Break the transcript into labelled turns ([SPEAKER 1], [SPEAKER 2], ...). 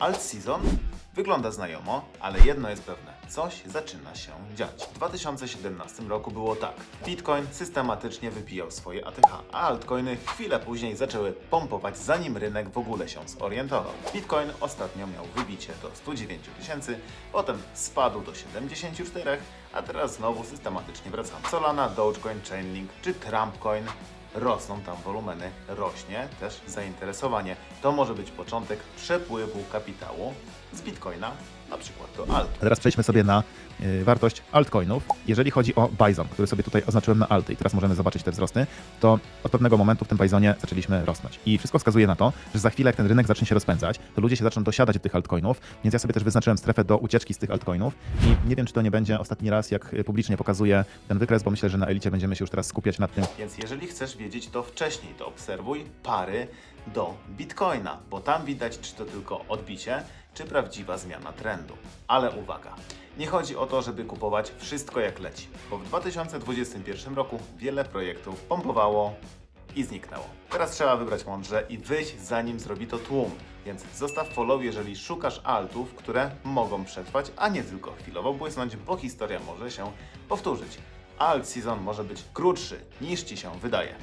[SPEAKER 1] Alt season wygląda znajomo, ale jedno jest pewne. Coś zaczyna się dziać. W 2017 roku było tak. Bitcoin systematycznie wypijał swoje ATH, a altcoiny chwilę później zaczęły pompować, zanim rynek w ogóle się zorientował. Bitcoin ostatnio miał wybicie do 109 tysięcy, potem spadł do 74, a teraz znowu systematycznie wracamy. Solana, Dogecoin, Chainlink czy Trumpcoin rosną tam wolumeny, rośnie też zainteresowanie. To może być początek przepływu kapitału z Bitcoina na przykład do alt.
[SPEAKER 2] A teraz przejdźmy sobie na y, wartość altcoinów. Jeżeli chodzi o Bison, który sobie tutaj oznaczyłem na alty i teraz możemy zobaczyć te wzrosty, to od pewnego momentu w tym Bisonie zaczęliśmy rosnąć. I wszystko wskazuje na to, że za chwilę jak ten rynek zacznie się rozpędzać, to ludzie się zaczną dosiadać do tych altcoinów, więc ja sobie też wyznaczyłem strefę do ucieczki z tych altcoinów i nie wiem, czy to nie będzie ostatni raz, jak y, publicznie pokazuję ten wykres, bo myślę, że na elicie będziemy się już teraz skupiać nad tym,
[SPEAKER 1] Więc jeżeli chcesz wiedzieć to wcześniej, to obserwuj pary do Bitcoina, bo tam widać, czy to tylko odbicie, czy prawdziwa zmiana trendu. Ale uwaga, nie chodzi o to, żeby kupować wszystko jak leci, bo w 2021 roku wiele projektów pompowało i zniknęło. Teraz trzeba wybrać mądrze i wyjść zanim zrobi to tłum. Więc zostaw follow, jeżeli szukasz altów, które mogą przetrwać, a nie tylko chwilowo błysnąć, bo historia może się powtórzyć. Alt season może być krótszy niż Ci się wydaje.